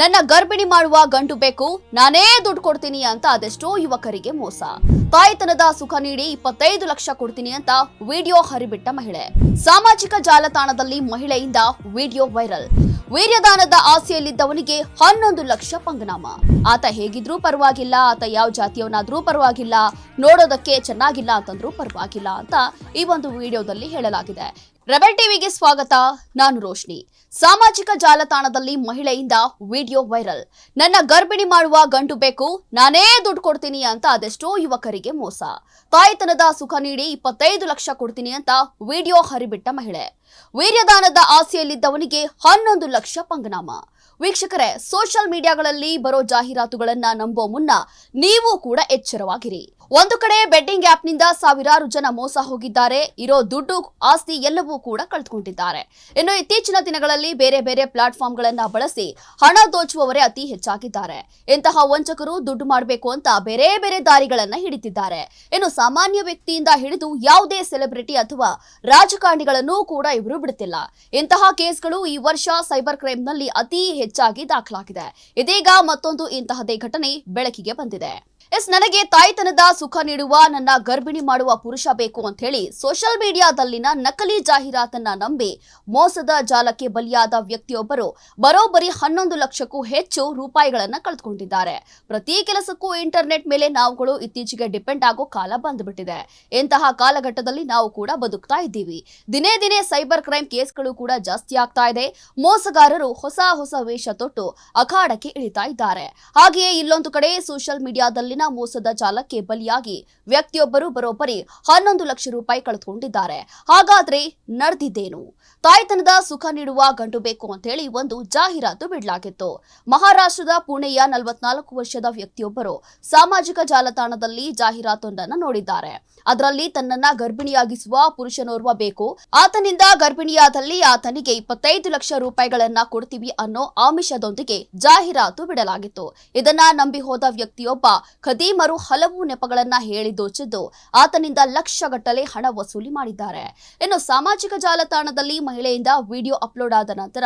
ನನ್ನ ಗರ್ಭಿಣಿ ಮಾಡುವ ಗಂಟು ಬೇಕು, ನಾನೇ ದುಡ್ಡು ಕೊಡ್ತೀನಿ ಅಂತ ಅದೆಷ್ಟೋ ಯುವಕರಿಗೆ ಮೋಸ. ತಾಯ್ತನದ ಸುಖ ನೀಡಿ ಇಪ್ಪತ್ತೈದು ಲಕ್ಷ ಕೊಡ್ತೀನಿ ಅಂತ ವಿಡಿಯೋ ಹರಿಬಿಟ್ಟ ಮಹಿಳೆ. ಸಾಮಾಜಿಕ ಜಾಲತಾಣದಲ್ಲಿ ಮಹಿಳೆಯಿಂದ ವಿಡಿಯೋ ವೈರಲ್. ವೀರ್ಯದಾನದ ಆಸೆಯಲ್ಲಿದ್ದವನಿಗೆ ಹನ್ನೊಂದು ಲಕ್ಷ ಪಂಗನಾಮ. ಆತ ಹೇಗಿದ್ರೂ ಪರವಾಗಿಲ್ಲ, ಆತ ಯಾವ ಜಾತಿಯವನಾದ್ರೂ ಪರವಾಗಿಲ್ಲ, ನೋಡೋದಕ್ಕೆ ಚೆನ್ನಾಗಿಲ್ಲ ಅಂತಂದ್ರೂ ಪರವಾಗಿಲ್ಲ ಅಂತ ಈ ಒಂದು ವಿಡಿಯೋದಲ್ಲಿ ಹೇಳಲಾಗಿದೆ. ರೆಬೆಲ್ ಟಿವಿಗೆ ಸ್ವಾಗತ, ನಾನು ರೋಶ್ನಿ. ಸಾಮಾಜಿಕ ಜಾಲತಾಣದಲ್ಲಿ ಮಹಿಳೆಯಿಂದ ವಿಡಿಯೋ ವೈರಲ್. ನನ್ನ ಗರ್ಭಿಣಿ ಮಾಡುವ ಗಂಟು ಬೇಕು, ನಾನೇ ದುಡ್ಡು ಕೊಡ್ತೀನಿ ಅಂತ ಅದೆಷ್ಟೋ ಯುವಕರಿಗೆ ಮೋಸ. ತಾಯ್ತನದ ಸುಖ ನೀಡಿ ಇಪ್ಪತ್ತೈದು ಲಕ್ಷ ಕೊಡ್ತೀನಿ ಅಂತ ವಿಡಿಯೋ ಹರಿಬಿಟ್ಟ ಮಹಿಳೆ. ವೀರ್ಯದಾನದ ಆಸೆಯಲ್ಲಿದ್ದವನಿಗೆ ಹನ್ನೊಂದು ಲಕ್ಷ ಪಂಗನಾಮ. ವೀಕ್ಷಕರೇ, ಸೋಷಿಯಲ್ ಮೀಡಿಯಾಗಳಲ್ಲಿ ಬರೋ ಜಾಹೀರಾತುಗಳನ್ನ ನಂಬೋ ಮುನ್ನ ನೀವು ಕೂಡ ಎಚ್ಚರವಾಗಿರಿ. ಒಂದು ಕಡೆ ಬೆಟ್ಟಿಂಗ್ ಆಪ್ನಿಂದ ಸಾವಿರಾರು ಜನ ಮೋಸ ಹೋಗಿದ್ದಾರೆ. ಇರೋ ದುಡ್ಡು, ಆಸ್ತಿ ಎಲ್ಲವೂ ಕೂಡ ಕಳೆದುಕೊಂಡಿದ್ದಾರೆ. ಇನ್ನು ಇತ್ತೀಚಿನ ದಿನಗಳಲ್ಲಿ ಬೇರೆ ಬೇರೆ ಪ್ಲಾಟ್ಫಾರ್ಮ್ಗಳನ್ನ ಬಳಸಿ ಹಣ ದೋಚುವವರೇ ಅತಿ ಹೆಚ್ಚಾಗಿದ್ದಾರೆ. ಇಂತಹ ವಂಚಕರು ದುಡ್ಡು ಮಾಡಬೇಕು ಅಂತ ಬೇರೆ ಬೇರೆ ದಾರಿಗಳನ್ನ ಹಿಡಿತಿದ್ದಾರೆ ಇನ್ನು ಸಾಮಾನ್ಯ ವ್ಯಕ್ತಿಯಿಂದ ಹಿಡಿದು ಯಾವುದೇ ಸೆಲೆಬ್ರಿಟಿ ಅಥವಾ ರಾಜಕಾರಣಿಗಳನ್ನು ಕೂಡ ಇವರು ಬಿಡುತ್ತಿಲ್ಲ ಇಂತಹ ಕೇಸ್ಗಳು ಈ ವರ್ಷ ಸೈಬರ್ ಕ್ರೈಮ್ನಲ್ಲಿ ಅತಿ ಹೆಚ್ಚಾಗಿ ದಾಖಲಾಗಿದೆ. ಇದೀಗ ಮತ್ತೊಂದು ಇಂತಹದೇ ಘಟನೆ ಬೆಳಕಿಗೆ ಬಂದಿದೆ. ಎಸ್, ನನಗೆ ತಾಯ್ತನದ ಸುಖ ನೀಡುವ, ನನ್ನ ಗರ್ಭಿಣಿ ಮಾಡುವ ಪುರುಷ ಬೇಕು ಅಂತ ಹೇಳಿ ಸೋಷಿಯಲ್ ಮೀಡಿಯಾದಲ್ಲಿನ ನಕಲಿ ಜಾಹೀರಾತನ್ನ ನಂಬಿ ಮೋಸದ ಜಾಲಕ್ಕೆ ಬಲಿಯಾದ ವ್ಯಕ್ತಿಯೊಬ್ಬರು ಬರೋಬ್ಬರಿ ಹನ್ನೊಂದು ಲಕ್ಷಕ್ಕೂ ಹೆಚ್ಚು ರೂಪಾಯಿಗಳನ್ನ ಕಳೆದುಕೊಂಡಿದ್ದಾರೆ. ಪ್ರತಿ ಕೆಲಸಕ್ಕೂ ಇಂಟರ್ನೆಟ್ ಮೇಲೆ ನಾವುಗಳು ಇತ್ತೀಚೆಗೆ ಡಿಪೆಂಡ್ ಆಗೋ ಕಾಲ ಬಂದ್ಬಿಟ್ಟಿದೆ. ಇಂತಹ ಕಾಲಘಟ್ಟದಲ್ಲಿ ನಾವು ಕೂಡ ಬದುಕ್ತಾ ಇದ್ದೀವಿ. ದಿನೇ ದಿನೇ ಸೈಬರ್ ಕ್ರೈಮ್ ಕೇಸ್ಗಳು ಕೂಡ ಜಾಸ್ತಿ ಆಗ್ತಾ ಇದೆ. ಮೋಸಗಾರರು ಹೊಸ ಹೊಸ ವೇಷ ತೊಟ್ಟು ಅಖಾಡಕ್ಕೆ ಇಳಿತಾ ಇದ್ದಾರೆ. ಹಾಗೆಯೇ ಇಲ್ಲೊಂದು ಕಡೆ ಸೋಷಿಯಲ್ ಮೀಡಿಯಾದಲ್ಲಿನ ಮೋಸದ ಜಾಲಕ್ಕೆ ಬಲಿಯಾಗಿ ವ್ಯಕ್ತಿಯೊಬ್ಬರು ಬರೋಬ್ಬರಿ ಹನ್ನೊಂದು ಲಕ್ಷ ರೂಪಾಯಿ ಕಳೆದುಕೊಂಡಿದ್ದಾರೆ. ಹಾಗಾದ್ರೆ ನಡೆದಿದ್ದೇನು? ತಾಯ್ತನದ ಸುಖ ನೀಡುವ ಗಂಡು ಬೇಕು ಅಂತ ಹೇಳಿ ಒಂದು ಜಾಹೀರಾತು ಬಿಡಲಾಗಿತ್ತು. ಮಹಾರಾಷ್ಟ್ರದ ಪುಣೆಯ ನಲವತ್ನಾಲ್ಕು ವರ್ಷದ ವ್ಯಕ್ತಿಯೊಬ್ಬರು ಸಾಮಾಜಿಕ ಜಾಲತಾಣದಲ್ಲಿ ಜಾಹೀರಾತೊಂದನ್ನು ನೋಡಿದ್ದಾರೆ. ಅದರಲ್ಲಿ ತನ್ನನ್ನ ಗರ್ಭಿಣಿಯಾಗಿಸುವ ಪುರುಷನೋರ್ವ ಬೇಕು. ಆತನಿಂದ ಗರ್ಭಿಣಿಯಾದಲ್ಲಿ ಆತನಿಗೆ ಇಪ್ಪತ್ತೈದು ಲಕ್ಷ ರೂಪಾಯಿಗಳನ್ನ ಕೊಡ್ತೀವಿ ಅನ್ನೋ ಆಮಿಷದೊಂದಿಗೆ ಜಾಹೀರಾತು ಬಿಡಲಾಗಿತ್ತು. ಇದನ್ನ ನಂಬಿ ಹೋದ ವ್ಯಕ್ತಿಯೊಬ್ಬ ಖದೀಮರು ಹಲವು ನೆಪಗಳನ್ನ ಹೇಳಿ ದೋಚಿದ್ದು ಆತನಿಂದ ಲಕ್ಷಗಟ್ಟಲೆ ಹಣ ವಸೂಲಿ ಮಾಡಿದ್ದಾರೆ. ಇನ್ನು ಸಾಮಾಜಿಕ ಜಾಲತಾಣದಲ್ಲಿ ಮಹಿಳೆಯಿಂದ ವಿಡಿಯೋ ಅಪ್ಲೋಡ್ ಆದ ನಂತರ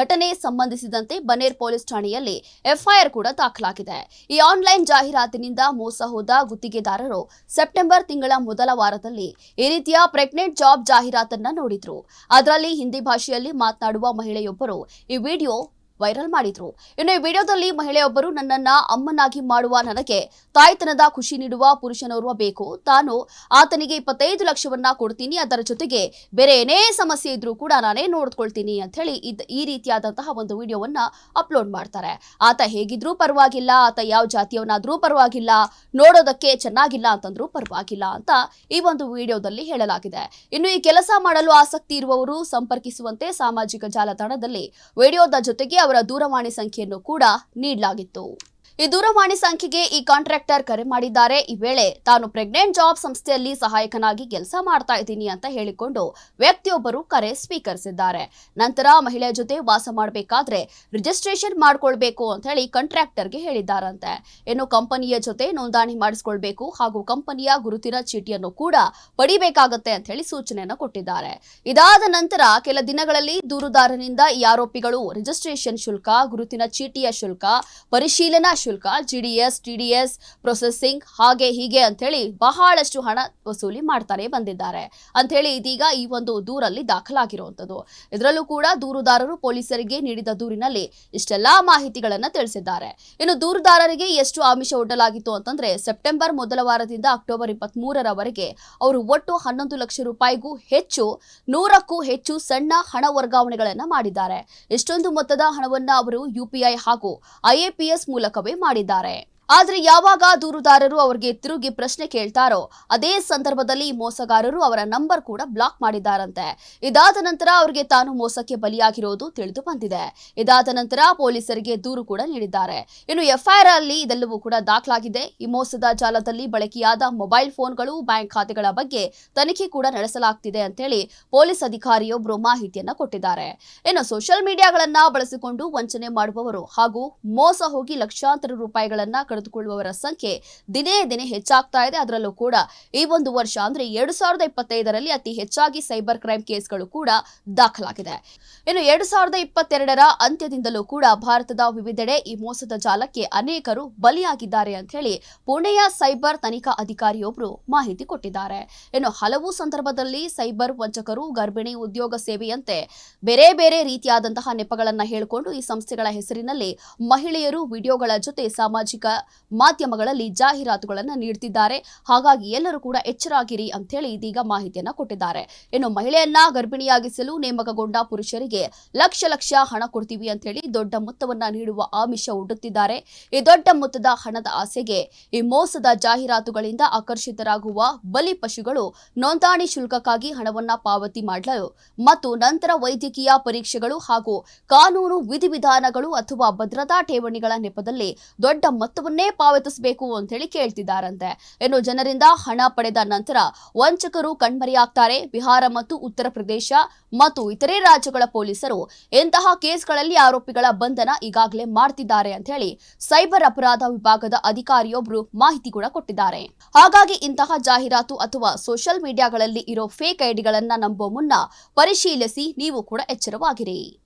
ಘಟನೆ ಸಂಬಂಧಿಸಿದಂತೆ ಬನೇರ್ ಪೊಲೀಸ್ ಠಾಣೆಯಲ್ಲಿ ಎಫ್ಐಆರ್ ಕೂಡ ದಾಖಲಾಗಿದೆ. ಈ ಆನ್ಲೈನ್ ಜಾಹೀರಾತಿನಿಂದ ಮೋಸ ಹೋದ ಗುತ್ತಿಗೆದಾರರು ಸೆಪ್ಟೆಂಬರ್ ತಿಂಗಳ ಮೊದಲ ವಾರದಲ್ಲಿ ಈ ರೀತಿಯ ಪ್ರೆಗ್ನೆಂಟ್ ಜಾಬ್ ಜಾಹೀರಾತನ್ನ ನೋಡಿದ್ರು. ಅದರಲ್ಲಿ ಹಿಂದಿ ಭಾಷೆಯಲ್ಲಿ ಮಾತನಾಡುವ ಮಹಿಳೆಯೊಬ್ಬರು ಈ ವಿಡಿಯೋ ವೈರಲ್ ಮಾಡಿದ್ರು. ಇನ್ನು ಈ ವಿಡಿಯೋದಲ್ಲಿ ಮಹಿಳೆಯೊಬ್ಬರು ನನ್ನನ್ನ ಅಮ್ಮನಾಗಿ ಮಾಡುವ ನನಗೆ ತಾಯ್ತನದ ಖುಷಿ ನೀಡುವ ಪುರುಷನೋರ್ವ ಬೇಕು. ತಾನು ಆತನಿಗೆ ಇಪ್ಪತ್ತೈದು ಲಕ್ಷವನ್ನ ಕೊಡ್ತೀನಿ. ಅದರ ಜೊತೆಗೆ ಬೇರೆ ಏನೇ ಸಮಸ್ಯೆ ಇದ್ರೂ ಕೂಡ ನಾನೇ ನೋಡ್ಕೊಳ್ತೀನಿ ಅಂತ ಹೇಳಿ ಈ ರೀತಿಯಾದಂತಹ ಒಂದು ವಿಡಿಯೋವನ್ನ ಅಪ್ಲೋಡ್ ಮಾಡ್ತಾರೆ. ಆತ ಹೇಗಿದ್ರೂ ಪರವಾಗಿಲ್ಲ. ಆತ ಯಾವ ಜಾತಿಯವನಾದ್ರೂ ಪರವಾಗಿಲ್ಲ. ನೋಡೋದಕ್ಕೆ ಚೆನ್ನಾಗಿಲ್ಲ ಅಂತಂದ್ರೂ ಪರವಾಗಿಲ್ಲ ಅಂತ ಈ ಒಂದು ವಿಡಿಯೋದಲ್ಲಿ ಹೇಳಲಾಗಿದೆ. ಇನ್ನು ಈ ಕೆಲಸ ಮಾಡಲು ಆಸಕ್ತಿ ಇರುವವರು ಸಂಪರ್ಕಿಸುವಂತೆ ಸಾಮಾಜಿಕ ಜಾಲತಾಣದಲ್ಲಿ ವಿಡಿಯೋದ ಜೊತೆಗೆ ದೂರವಾಣಿ ಸಂಖ್ಯೆಯನ್ನು ಕೂಡ ನೀಡಲಾಗಿತ್ತು. ಈ ದೂರವಾಣಿ ಸಂಖ್ಯೆಗೆ ಈ ಕಾಂಟ್ರಾಕ್ಟರ್ ಕರೆ ಮಾಡಿದ್ದಾರೆ. ಈ ವೇಳೆ ತಾನು ಪ್ರೆಗ್ನೆಂಟ್ ಜಾಬ್ ಸಂಸ್ಥೆಯಲ್ಲಿ ಸಹಾಯಕನಾಗಿ ಕೆಲಸ ಮಾಡ್ತಾ ಇದ್ದೀನಿ ಅಂತ ಹೇಳಿಕೊಂಡು ವ್ಯಕ್ತಿಯೊಬ್ಬರು ಕರೆ ಸ್ವೀಕರಿಸಿದ್ದಾರೆ. ನಂತರ ಮಹಿಳೆಯ ಜೊತೆ ವಾಸ ಮಾಡಬೇಕಾದ್ರೆ ರಿಜಿಸ್ಟ್ರೇಷನ್ ಮಾಡ್ಕೊಳ್ಬೇಕು ಅಂತ ಹೇಳಿ ಕಾಂಟ್ರಾಕ್ಟರ್ಗೆ ಹೇಳಿದ್ದಾರಂತೆ. ಇನ್ನು ಕಂಪನಿಯ ಜೊತೆ ನೋಂದಣಿ ಮಾಡಿಸ್ಕೊಳ್ಬೇಕು ಹಾಗೂ ಕಂಪನಿಯ ಗುರುತಿನ ಚೀಟಿಯನ್ನು ಕೂಡ ಪಡಿಬೇಕಾಗತ್ತೆ ಅಂತ ಹೇಳಿ ಸೂಚನೆಯನ್ನು ಕೊಟ್ಟಿದ್ದಾರೆ. ಇದಾದ ನಂತರ ಕೆಲ ದಿನಗಳಲ್ಲಿ ದೂರುದಾರನಿಂದ ಈ ಆರೋಪಿಗಳು ರಿಜಿಸ್ಟ್ರೇಷನ್ ಶುಲ್ಕ, ಗುರುತಿನ ಚೀಟಿಯ ಶುಲ್ಕ, ಪರಿಶೀಲನಾ ಶುಲ್ಕ ಜಿಡಿಎಸ್ ಟಿಡಿಎಸ್ ಪ್ರೊಸೆಸಿಂಗ್ ಹಾಗೆ ಹೀಗೆ ಅಂತೇಳಿ ಬಹಳಷ್ಟು ಹಣ ವಸೂಲಿ ಮಾಡ್ತಾನೆ ಬಂದಿದ್ದಾರೆ. ಅಂತೇಳಿ ಇದೀಗ ಈ ಒಂದು ದೂರಲ್ಲಿ ದಾಖಲಾಗಿರುವಂಥದ್ದು. ಇದರಲ್ಲೂ ಕೂಡ ದೂರುದಾರರು ಪೊಲೀಸರಿಗೆ ನೀಡಿದ ದೂರಿನಲ್ಲಿ ಇಷ್ಟೆಲ್ಲಾ ಮಾಹಿತಿಗಳನ್ನ ತಿಳಿಸಿದ್ದಾರೆ. ಇನ್ನು ದೂರುದಾರರಿಗೆ ಎಷ್ಟು ಆಮಿಷ ಒಡ್ಡಲಾಗಿತ್ತು ಅಂತಂದ್ರೆ ಸೆಪ್ಟೆಂಬರ್ ಮೊದಲ ವಾರದಿಂದ ಅಕ್ಟೋಬರ್ ಇಪ್ಪತ್ತ್ ಮೂರರವರೆಗೆ ಅವರು ಒಟ್ಟು ಹನ್ನೊಂದು ಲಕ್ಷ ರೂಪಾಯಿಗೂ ಹೆಚ್ಚು, ನೂರಕ್ಕೂ ಹೆಚ್ಚು ಸಣ್ಣ ಹಣ ವರ್ಗಾವಣೆಗಳನ್ನು ಮಾಡಿದ್ದಾರೆ. ಇಷ್ಟೊಂದು ಮೊತ್ತದ ಹಣವನ್ನು ಅವರು ಯುಪಿಐ ಹಾಗೂ ಐಎಪಿಎಸ್ ಮೂಲಕವೇ ಮಾಡಿದ್ದಾರೆ. ಆದ್ರೆ ಯಾವಾಗ ದೂರುದಾರರು ಅವರಿಗೆ ತಿರುಗಿ ಪ್ರಶ್ನೆ ಕೇಳ್ತಾರೋ ಅದೇ ಸಂದರ್ಭದಲ್ಲಿ ಮೋಸಗಾರರು ಅವರ ನಂಬರ್ ಕೂಡ ಬ್ಲಾಕ್ ಮಾಡಿದ್ದಾರಂತೆ. ಇದಾದ ನಂತರ ಅವರಿಗೆ ತಾನು ಮೋಸಕ್ಕೆ ಬಲಿಯಾಗಿರೋದು ತಿಳಿದು ಬಂದಿದೆ. ಇದಾದ ನಂತರ ಪೊಲೀಸರಿಗೆ ದೂರು ಕೂಡ ನೀಡಿದ್ದಾರೆ. ಇನ್ನು ಎಫ್ಐಆರ್ ಅಲ್ಲಿ ಇದೆಲ್ಲವೂ ಕೂಡ ದಾಖಲಾಗಿದೆ. ಈ ಮೋಸದ ಜಾಲದಲ್ಲಿ ಬಳಕೆಯಾದ ಮೊಬೈಲ್ ಫೋನ್ಗಳು ಬ್ಯಾಂಕ್ ಖಾತೆಗಳ ಬಗ್ಗೆ ತನಿಖೆ ಕೂಡ ನಡೆಸಲಾಗ್ತಿದೆ ಅಂತೇಳಿ ಪೊಲೀಸ್ ಅಧಿಕಾರಿಯೊಬ್ಬರು ಮಾಹಿತಿಯನ್ನು ಕೊಟ್ಟಿದ್ದಾರೆ. ಇನ್ನು ಸೋಷಿಯಲ್ ಮೀಡಿಯಾಗಳನ್ನ ಬಳಸಿಕೊಂಡು ವಂಚನೆ ಮಾಡುವವರು ಹಾಗೂ ಮೋಸ ಹೋಗಿ ಲಕ್ಷಾಂತರ ರೂಪಾಯಿಗಳನ್ನ ಕಳೆದುಕೊಳ್ಳುವವರ ಸಂಖ್ಯೆ ದಿನೇ ದಿನೇ ಹೆಚ್ಚಾಗ್ತಾ ಇದೆ. ಅದರಲ್ಲೂ ಕೂಡ ಈ ಒಂದು ವರ್ಷ ಅಂದ್ರೆ ಎರಡು ಸಾವಿರದ ಇಪ್ಪತ್ತೈದರಲ್ಲಿ ಅತಿ ಹೆಚ್ಚಾಗಿ ಸೈಬರ್ ಕ್ರೈಮ್ ಕೇಸ್ಗಳು ಕೂಡ ದಾಖಲಾಗಿದೆ. ಇನ್ನು ಎರಡು ಸಾವಿರದ ಇಪ್ಪತ್ತೆರಡರ ಅಂತ್ಯದಿಂದಲೂ ಕೂಡ ಭಾರತದ ವಿವಿಧೆಡೆ ಈ ಮೋಸದ ಜಾಲಕ್ಕೆ ಅನೇಕರು ಬಲಿಯಾಗಿದ್ದಾರೆ ಅಂತ ಹೇಳಿ ಪುಣೆಯ ಸೈಬರ್ ತನಿಖಾ ಅಧಿಕಾರಿಯೊಬ್ಬರು ಮಾಹಿತಿ ಕೊಟ್ಟಿದ್ದಾರೆ. ಇನ್ನು ಹಲವು ಸಂದರ್ಭದಲ್ಲಿ ಸೈಬರ್ ವಂಚಕರು, ಗರ್ಭಿಣಿ ಉದ್ಯೋಗ ಸೇವೆಯಂತೆ ಬೇರೆ ಬೇರೆ ರೀತಿಯಾದಂತಹ ನೆಪಗಳನ್ನು ಹೇಳಿಕೊಂಡು ಈ ಸಂಸ್ಥೆಗಳ ಹೆಸರಿನಲ್ಲಿ ಮಹಿಳೆಯರು, ವಿಡಿಯೋಗಳ ಜೊತೆ ಸಾಮಾಜಿಕ ಮಾಧ್ಯಮಗಳಲ್ಲಿ ಜಾಹೀರಾತುಗಳನ್ನು ನೀಡುತ್ತಿದ್ದಾರೆ ಹಾಗಾಗಿ ಎಲ್ಲರೂ ಕೂಡ ಎಚ್ಚರಾಗಿರಿ ಅಂತ ಹೇಳಿ ಇದೀಗ ಮಾಹಿತಿಯನ್ನ ಕೊಟ್ಟಿದ್ದಾರೆ. ಇನ್ನು ಮಹಿಳೆಯನ್ನ ಗರ್ಭಿಣಿಯಾಗಿಸಲು ನೇಮಕಗೊಂಡ ಪುರುಷರಿಗೆ ಲಕ್ಷ ಲಕ್ಷ ಹಣ ಕೊಡ್ತೀವಿ ಅಂತ ಹೇಳಿ ದೊಡ್ಡ ಮೊತ್ತವನ್ನ ನೀಡುವ ಆಮಿಷ ಒಡ್ಡುತ್ತಿದ್ದಾರೆ. ಈ ದೊಡ್ಡ ಮೊತ್ತದ ಹಣದ ಆಸೆಗೆ ಈ ಮೋಸದ ಜಾಹೀರಾತುಗಳಿಂದ ಆಕರ್ಷಿತರಾಗುವ ಬಲಿ ಪಶುಗಳು ನೋಂದಣಿ ಶುಲ್ಕಕ್ಕಾಗಿ ಹಣವನ್ನ ಪಾವತಿ ಮಾಡಲು ಮತ್ತು ನಂತರ ವೈದ್ಯಕೀಯ ಪರೀಕ್ಷೆಗಳು ಹಾಗೂ ಕಾನೂನು ವಿಧಿವಿಧಾನಗಳು ಅಥವಾ ಭದ್ರತಾ ಠೇವಣಿಗಳ ನೆಪದಲ್ಲಿ ದೊಡ್ಡ ಮೊತ್ತವನ್ನೇ ಪಾವತಿಸಬೇಕು ಅಂತ ಹೇಳಿ ಕೇಳ್ತಿದ್ದಾರಂತೆ. ಇನ್ನು ಜನರಿಂದ ಹಣ ಪಡೆದ ನಂತರ ವಂಚಕರು ಕಣ್ಮರೆಯಾಗ್ತಾರೆ. ಬಿಹಾರ ಮತ್ತು ಉತ್ತರ ಪ್ರದೇಶ ಮತ್ತು ಇತರೆ ರಾಜ್ಯಗಳ ಪೊಲೀಸರು ಇಂತಹ ಕೇಸ್ಗಳಲ್ಲಿ ಆರೋಪಿಗಳ ಬಂಧನ ಈಗಾಗಲೇ ಮಾಡ್ತಿದ್ದಾರೆ ಅಂತ ಹೇಳಿ ಸೈಬರ್ ಅಪರಾಧ ವಿಭಾಗದ ಅಧಿಕಾರಿಯೊಬ್ಬರು ಮಾಹಿತಿ ಕೂಡ ಕೊಟ್ಟಿದ್ದಾರೆ. ಹಾಗಾಗಿ ಇಂತಹ ಜಾಹೀರಾತು ಅಥವಾ ಸೋಷಿಯಲ್ ಮೀಡಿಯಾಗಳಲ್ಲಿ ಇರೋ ಫೇಕ್ ಐಡಿಗಳನ್ನ ನಂಬುವ ಮುನ್ನ ಪರಿಶೀಲಿಸಿ ನೀವು ಕೂಡ ಎಚ್ಚರವಾಗಿರಿ.